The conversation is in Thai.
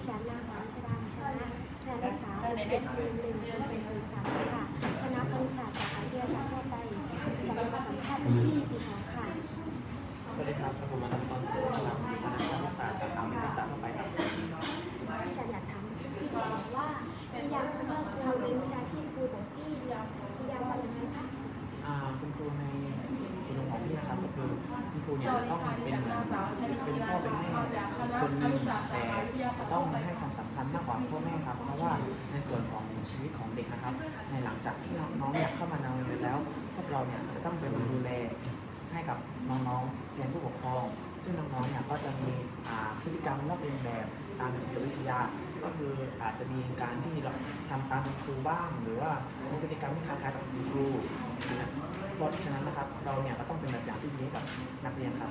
ดิฉันนางสาวชดาชนะนักศึกษาเจ็ดหนึ่งหนึ่งศูนเป็นศูนย์สามค่ะคณะครุศาสตร์สาขาวิทยาศาสตร์ทั่วไปดิฉันมาสัมภาษณ์ที่ปีสองค่ะสวัสดีครับผมมาทำตอนสื่อครับคณะครุศาสตร์สาขาวิทยาศาสตร์ทั่วไปครับดิฉันอยากถามพี่ปีสองว่าพี่ยังเลิกเราเรียนวิชาชีพครูของพี่พี่ยังมาอย่างไรคะอ่าคุณครูในคุณของพี่นะครับก็คือคุณครูเนี่ยต้องเป็นเหมือนเป็นพ่อเป็นแม่ ต้องให้ความสำคัญมากกว่าพ่อแม่ครับ เพราะว่าในส่วนของชีวิตของเด็กนะครับ ในหลังจากที่น้องๆเนี่ยเข้ามาในโรงเรียนแล้ว พวกเราเนี่ยจะต้องเป็นดูแลให้กับน้องๆแทนผู้ปกครอง ซึ่งน้องๆเนี่ยก็จะมีพฤติกรรมลอกเลียนแบบตามจิตวิทยา ก็คืออาจจะมีการที่เราทำตามครูบ้าง หรือว่ามีพฤติกรรมที่คล้ายๆกับครูนะเพราะฉะนั้นนะครับเราเนี่ยก็ต้องเป็นแบบอย่างที่ดีให้กับนักเรียนครับ